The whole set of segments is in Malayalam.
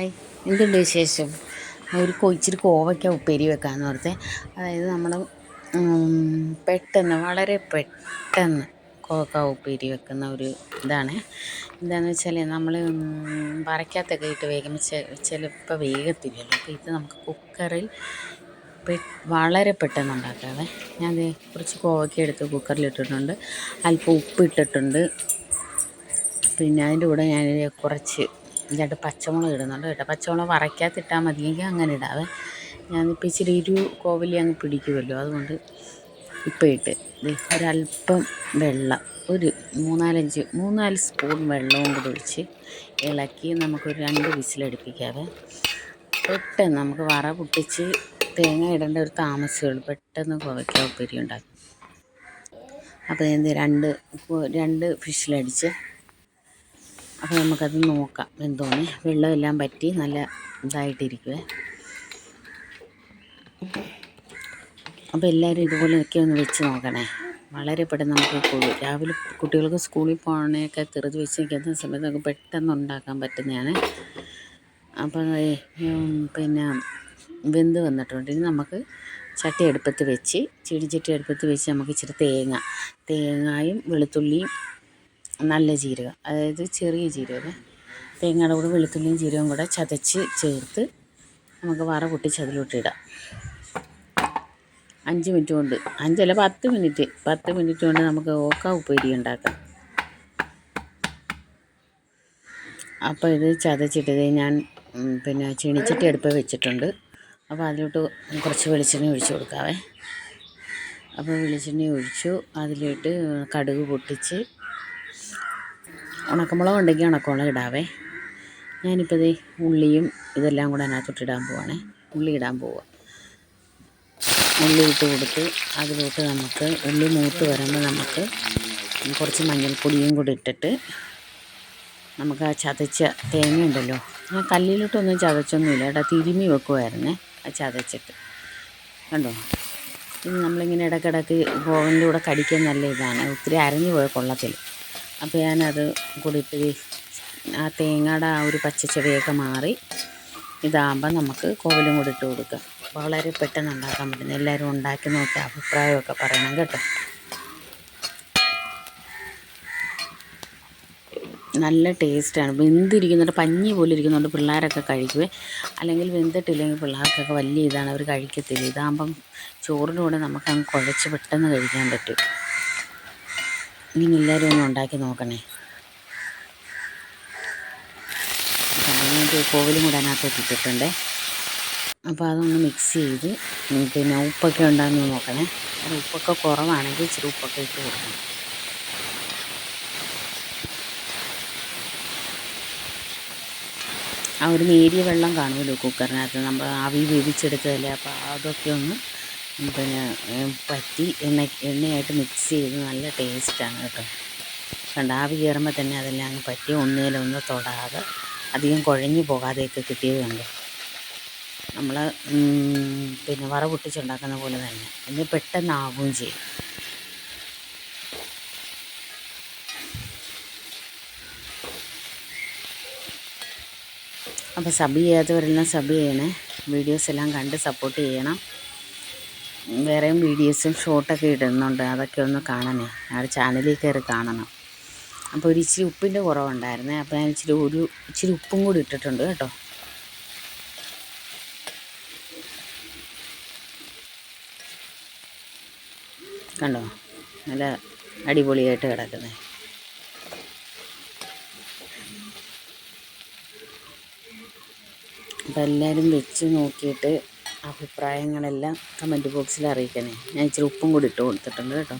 ഹായ്. എന്തുണ്ട് വിശേഷം? ഒരു കൊ- ഇച്ചിരി കോവയ്ക്ക ഉപ്പേരി വെക്കാമെന്ന് ഓർത്തെ. അതായത് നമ്മൾ പെട്ടെന്ന് വളരെ പെട്ടെന്ന് കോവക്ക ഉപ്പേരി വെക്കുന്ന ഒരു ഇതാണ്. എന്താണെന്ന് വെച്ചാൽ നമ്മൾ വരയ്ക്കകത്തൊക്കെ ഇട്ട് വേഗം ചിലപ്പോൾ വേഗത്തില്ലല്ലോ. അപ്പോൾ ഇത് നമുക്ക് കുക്കറിൽ വളരെ പെട്ടെന്ന് ഉണ്ടാക്കാതെ ഞാൻ കുറച്ച് കോവയ്ക്ക എടുത്ത് കുക്കറിലിട്ടിട്ടുണ്ട് അല്പം ഉപ്പിട്ടിട്ടുണ്ട്. പിന്നെ അതിന്റെ കൂടെ ഞാൻ കുറച്ച് രണ്ട് പച്ചമുളക് ഇടുന്നുണ്ട് കേട്ടോ പച്ചമുളക് വറയ്ക്കകത്തിട്ടാൽ മതിയെങ്കിൽ അങ്ങനെ ഇടാവേ ഞാനിപ്പോൾ ഇച്ചിരി ഇരു കോവലി അങ്ങ് പിടിക്കുമല്ലോ. അതുകൊണ്ട് ഇപ്പം ഇട്ട്. ഒരല്പം വെള്ളം. ഒരു മൂന്നാലഞ്ച് മൂന്നാൽ സ്പൂൺ വെള്ളവും കൂടി ഒഴിച്ച് ഇളക്കി നമുക്കൊരു രണ്ട് വിസിലടുപ്പിക്കാവേ. പെട്ടെന്ന് നമുക്ക് വറ പൊട്ടിച്ച് തേങ്ങ ഇടേണ്ട ഒരു താമസമുള്ളൂ പെട്ടെന്ന് കോവയ്ക്ക ഉപ്പേരി ഉണ്ടാക്കും. അപ്പോൾ എന്ത് രണ്ട് രണ്ട് ഫിഷിലടിച്ച് അപ്പോൾ നമുക്കത് നോക്കാം. എന്തോന്ന്? വെള്ളമെല്ലാം പറ്റി നല്ല ഇതായിട്ടിരിക്കുവേ. അപ്പോൾ എല്ലാവരും ഇതുപോലെയൊക്കെ ഒന്ന് വെച്ച് നോക്കണേ. വളരെ പെട്ടെന്ന് നമുക്ക് കു- രാവിലെ കുട്ടികൾക്ക് സ്കൂളിൽ പോകണേക്കെ തെറുതി വെച്ച് നിൽക്കുന്ന സമയത്ത് നമുക്ക് പെട്ടെന്ന് ഉണ്ടാക്കാൻ പറ്റുന്നതാണ്. അപ്പോൾ പിന്നെ വെന്ത് വന്നിട്ടുണ്ട്. ഇനി നമുക്ക് ചട്ടി അടുപ്പത്ത് വെച്ച് ചീടിച്ചട്ടി അടുപ്പത്ത് വെച്ച് നമുക്ക് ഇച്ചിരി തേങ്ങ. തേങ്ങായും വെളുത്തുള്ളിയും നല്ല ജീരകം അതായത് ചെറിയ ജീരകം തേങ്ങയുടെ കൂടെ വെളുത്തുള്ളിയും ജീരകവും കൂടെ ചതച്ച് ചേർത്ത് നമുക്ക് വറ പൊട്ടിച്ച് അതിലോട്ടിടാം അഞ്ച് മിനിറ്റ് കൊണ്ട് അഞ്ചല്ല പത്ത് മിനിറ്റ് പത്ത് മിനിറ്റ് കൊണ്ട് നമുക്ക് ഓക്ക ഉപ്പേരി ഉണ്ടാക്കാം. അപ്പോൾ ഇത് ചതച്ചിട്ടത് ഞാൻ പിന്നെ ചീണിച്ചട്ടി അടുപ്പ് വെച്ചിട്ടുണ്ട്. അപ്പോൾ അതിലോട്ട് കുറച്ച് വെളിച്ചെണ്ണ ഒഴിച്ചു കൊടുക്കാവേ. അപ്പോൾ വെളിച്ചെണ്ണ ഒഴിച്ചു അതിലിട്ട് കടുക് പൊട്ടിച്ച് ഉണക്കമുളക് ഉണ്ടെങ്കിൽ ഉണക്കമുളക് ഇടാവേ. ഞാനിപ്പോൾ ദേ ഉള്ളിയും ഇതെല്ലാം കൂടെ അതിനകത്തോട്ട് ഇടാൻ പോവാണേ. ഉള്ളി ഇടാൻ പോവുക ഉള്ളി ഇട്ട് കൊടുത്ത് അതിലോട്ട് നമുക്ക് ഉള്ളി മൂത്ത് വരുമ്പോൾ നമുക്ക് കുറച്ച് മഞ്ഞൾപ്പൊടിയും കൂടി ഇട്ടിട്ട് നമുക്ക് ആ ചതച്ച തേങ്ങ ഉണ്ടല്ലോ ആ കല്ലിലോട്ടൊന്നും ചതച്ചൊന്നുമില്ല കേട്ടോ. തിരുമി വെക്കുമായിരുന്നേ ആ ചതച്ചിട്ട്. കണ്ടോ? ഇത് നമ്മളിങ്ങനെ ഇടയ്ക്കിടയ്ക്ക് ഗോവനിലൂടെ കൂടെ കടിക്കാൻ നല്ല ഇതാണ്. ഒത്തിരി അരഞ്ഞു പോയ കൊള്ളത്തില്ല. അപ്പോൾ ഞാനത് കൂടിയിട്ട് ആ തേങ്ങയുടെ ആ ഒരു പച്ചച്ചെവയൊക്കെ മാറി ഇതാകുമ്പോൾ നമുക്ക് കോവിലും കൂടി ഇട്ട് കൊടുക്കാം. വളരെ പെട്ടെന്ന് ഉണ്ടാക്കാൻ പറ്റുന്ന എല്ലാവരും ഉണ്ടാക്കി നോക്കി അഭിപ്രായമൊക്കെ പറയണം കേട്ടോ. നല്ല ടേസ്റ്റാണ്. വെന്തിരിക്കുന്നുണ്ട് പഞ്ഞി പോലെ ഇരിക്കുന്നുണ്ട് പിള്ളേരൊക്കെ കഴിക്കുവേ. അല്ലെങ്കിൽ വെന്തിട്ടില്ലെങ്കിൽ പിള്ളേർക്കൊക്കെ വലിയ ഇതാണ് അവർ കഴിക്കത്തില്ല. ഇതാകുമ്പം ചോറിന്റെ കൂടെ നമുക്ക് അങ്ങ് കുഴച്ച് പെട്ടെന്ന് കഴിക്കാൻ പറ്റും. ഇങ്ങനെ എല്ലാവരും ഒന്ന് ഉണ്ടാക്കി നോക്കണേ. കോവിലും കൂടെ അതിനകത്തോട്ട് ഇട്ടിട്ടുണ്ട്. അപ്പോൾ അതൊന്ന് മിക്സ് ചെയ്ത് പിന്നെ ഉപ്പൊക്കെ ഉണ്ടാകുന്ന നോക്കണേ. ഉപ്പൊക്കെ കുറവാണെങ്കിൽ ഇച്ചിരി ഉപ്പൊക്കെ ഇട്ട് കൊടുക്കണം. ആ ഒരു നേരിയ വെള്ളം കാണുമല്ലോ കുക്കറിനകത്ത് നമ്മൾ ആവി വേവിച്ചെടുത്തതല്ലേ? അപ്പോൾ അതൊക്കെ ഒന്ന് പിന്നെ പറ്റി എണ്ണ എണ്ണയായിട്ട് മിക്സ് ചെയ്ത് നല്ല ടേസ്റ്റാണ് കേട്ടോ. കണ്ട ആവി കയറുമ്പോൾ തന്നെ അതെല്ലാം അങ്ങ് പറ്റി ഒന്നിലൊന്ന് തൊടാതെ അധികം കുഴഞ്ഞു പോകാതെയൊക്കെ കിട്ടിയത് കണ്ടു. നമ്മൾ പിന്നെ വറ പൊട്ടിച്ചുണ്ടാക്കുന്ന പോലെ തന്നെ. ഇത് പെട്ടെന്നാവുകയും ചെയ്യും. അപ്പോൾ സബ് ചെയ്യാത്തവരെല്ലാം സബ് ചെയ്യണേ വീഡിയോസ് എല്ലാം കണ്ട് സപ്പോർട്ട് ചെയ്യണം. വേറെയും വീഡിയോസും ഷോർട്ടൊക്കെ ഇടുന്നുണ്ട്. അതൊക്കെ ഒന്ന് കാണണേ. ആ ചാനലിൽ കയറി കാണണം. അപ്പോൾ ഒരു ഇച്ചിരി ഉപ്പിന്റെ കുറവുണ്ടായിരുന്നേ. അപ്പോൾ ഞാൻ ഇച്ചിരി ഒരു ഇച്ചിരി ഉപ്പും കൂടി ഇട്ടിട്ടുണ്ട് കേട്ടോ. കണ്ടോ? നല്ല അടിപൊളിയായിട്ട് കിടക്കുന്നത് അപ്പോൾ എല്ലാവരും വെച്ച് നോക്കിയിട്ട് അഭിപ്രായങ്ങളെല്ലാം കമന്റ് ബോക്സിൽ അറിയിക്കണേ. ഞാൻ ഇച്ചിരി ഉപ്പും കൂടി ഇട്ട് കൊടുത്തിട്ടുണ്ട് കേട്ടോ.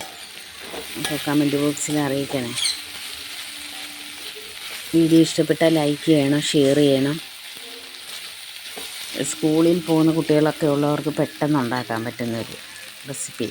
അപ്പോൾ കമന്റ് ബോക്സിൽ അറിയിക്കണേ. വീഡിയോ ഇഷ്ടപ്പെട്ടാൽ ലൈക്ക് ചെയ്യണം ഷെയർ ചെയ്യണം. സ്കൂളിൽ പോകുന്ന കുട്ടികളൊക്കെ ഉള്ളവർക്ക് പെട്ടെന്ന് ഉണ്ടാക്കാൻ പറ്റുന്നൊരു റെസിപ്പി